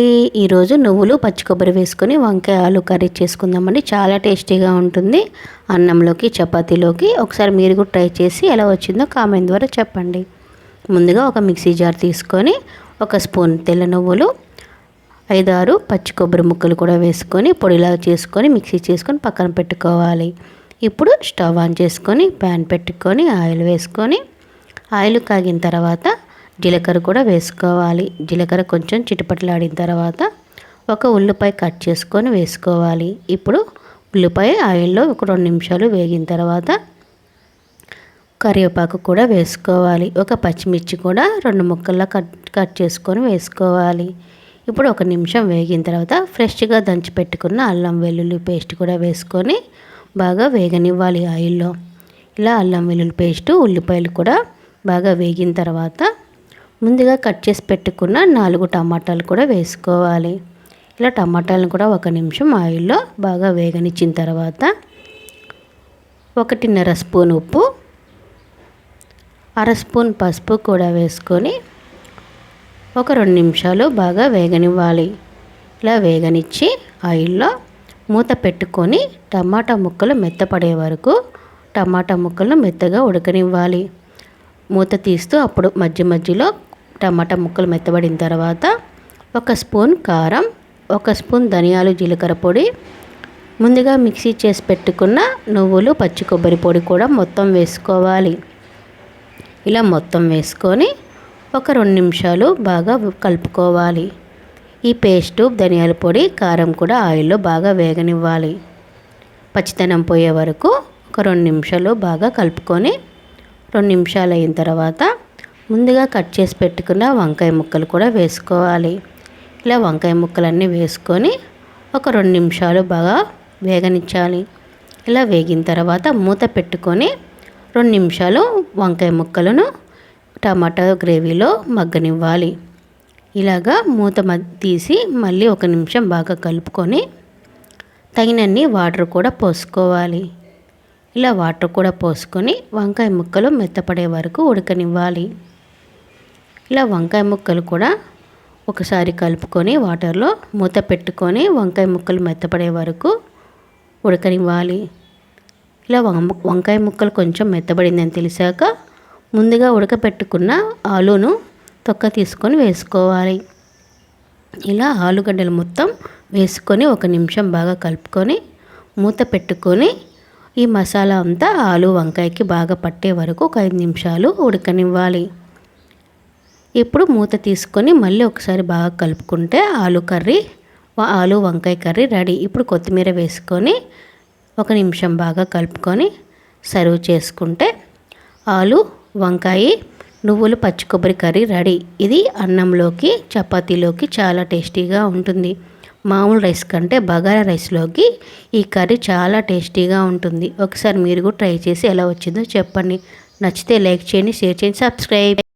అండి ఈరోజు నువ్వులు పచ్చి కొబ్బరి వేసుకొని వంకాయ ఆలు కర్రీ చేసుకుందామండి. చాలా టేస్టీగా ఉంటుంది. అన్నంలోకి చపాతీలోకి ఒకసారి మీరు కూడా ట్రై చేసి ఎలా వచ్చిందో కామెంట్ ద్వారా చెప్పండి. ముందుగా ఒక మిక్సీ జార్ తీసుకొని ఒక స్పూన్ తెల్ల నువ్వులు ఐదారు పచ్చి కొబ్బరి ముక్కలు కూడా వేసుకొని పొడిలా చేసుకొని మిక్సీ చేసుకొని పక్కన పెట్టుకోవాలి. ఇప్పుడు స్టవ్ ఆన్ చేసుకొని ప్యాన్ పెట్టుకొని ఆయిల్ వేసుకొని ఆయిల్ కాగిన తర్వాత జీలకర్ర కూడా వేసుకోవాలి. జీలకర్ర కొంచెం చిటపట్లాడిన తర్వాత ఒక ఉల్లిపాయ కట్ చేసుకొని వేసుకోవాలి. ఇప్పుడు ఉల్లిపాయ ఆయిల్లో ఒక రెండు నిమిషాలు వేగిన తర్వాత కరివేపాకు కూడా వేసుకోవాలి. ఒక పచ్చిమిర్చి కూడా రెండు ముక్కల్లా కట్ కట్ చేసుకొని వేసుకోవాలి. ఇప్పుడు ఒక నిమిషం వేగిన తర్వాత ఫ్రెష్గా దంచి పెట్టుకున్న అల్లం వెల్లుల్లి పేస్ట్ కూడా వేసుకొని బాగా వేగనివ్వాలి ఆయిల్లో. ఇలా అల్లం వెల్లుల్లి పేస్టు ఉల్లిపాయలు కూడా బాగా వేగిన తర్వాత ముందుగా కట్ చేసి పెట్టుకున్న నాలుగు టమాటాలు కూడా వేసుకోవాలి. ఇలా టమాటాలను కూడా ఒక నిమిషం ఆయిల్లో బాగా వేగనిచ్చిన తర్వాత ఒకటిన్నర స్పూన్ ఉప్పు అర స్పూన్ పసుపు కూడా వేసుకొని ఒక రెండు నిమిషాలు బాగా వేగనివ్వాలి. ఇలా వేగనిచ్చి ఆయిల్లో మూత పెట్టుకొని టమాటా ముక్కలు మెత్తపడే వరకు టమాటా ముక్కలను మెత్తగా ఉడకనివ్వాలి. మూత తీస్తూ అప్పుడు మధ్య మధ్యలో టమాటా ముక్కలు మెత్తబడిన తర్వాత ఒక స్పూన్ కారం ఒక స్పూన్ ధనియాలు జీలకర్ర పొడి ముందుగా మిక్సీ చేసి పెట్టుకున్న నువ్వులు పచ్చి కొబ్బరి పొడి కూడా మొత్తం వేసుకోవాలి. ఇలా మొత్తం వేసుకొని ఒక రెండు నిమిషాలు బాగా కలుపుకోవాలి. ఈ పేస్టు ధనియాల పొడి కారం కూడా ఆయిల్లో బాగా వేగనివ్వాలి. పచ్చితనం పోయే వరకు ఒక రెండు నిమిషాలు బాగా కలుపుకొని రెండు నిమిషాలు అయిన తర్వాత ముందుగా కట్ చేసి పెట్టుకున్న వంకాయ ముక్కలు కూడా వేసుకోవాలి. ఇలా వంకాయ ముక్కలన్నీ వేసుకొని ఒక రెండు నిమిషాలు బాగా వేగనిచ్చాలి. ఇలా వేగిన తర్వాత మూత పెట్టుకొని రెండు నిమిషాలు వంకాయ ముక్కలను టమాటా గ్రేవీలో మగ్గనివ్వాలి. ఇలాగా మూత తీసి మళ్ళీ ఒక నిమిషం బాగా కలుపుకొని తగినన్ని వాటర్ కూడా పోసుకోవాలి. ఇలా వాటర్ కూడా పోసుకొని వంకాయ ముక్కలు మెత్తపడే వరకు ఉడకనివ్వాలి. ఇలా వంకాయ ముక్కలు కూడా ఒకసారి కలుపుకొని వాటర్లో మూత పెట్టుకొని వంకాయ ముక్కలు మెత్తపడే వరకు ఉడకనివ్వాలి. ఇలా వంకాయ ముక్కలు కొంచెం మెత్తబడిందని తెలిసాక ముందుగా ఉడకపెట్టుకున్న ఆలూను తొక్క తీసుకొని వేసుకోవాలి. ఇలా ఆలుగడ్డలు మొత్తం వేసుకొని ఒక నిమిషం బాగా కలుపుకొని మూత పెట్టుకొని ఈ మసాలా అంతా ఆలు వంకాయకి బాగా పట్టే వరకు ఒక ఐదు నిమిషాలు ఉడకనివ్వాలి. ఇప్పుడు మూత తీసుకొని మళ్ళీ ఒకసారి బాగా కలుపుకుంటే ఆలు కర్రీ ఆలు వంకాయ కర్రీ రెడీ. ఇప్పుడు కొత్తిమీర వేసుకొని ఒక నిమిషం బాగా కలుపుకొని సర్వ్ చేసుకుంటే ఆలు వంకాయ నువ్వులు పచ్చి కొబ్బరి కర్రీ రెడీ. ఇది అన్నంలోకి చపాతీలోకి చాలా టేస్టీగా ఉంటుంది. మామూలు రైస్ కంటే బగారా రైస్లోకి ఈ కర్రీ చాలా టేస్టీగా ఉంటుంది. ఒకసారి మీరు కూడా ట్రై చేసి ఎలా వచ్చిందో చెప్పండి. నచ్చితే లైక్ చేయండి షేర్ చేయండి సబ్స్క్రైబ్.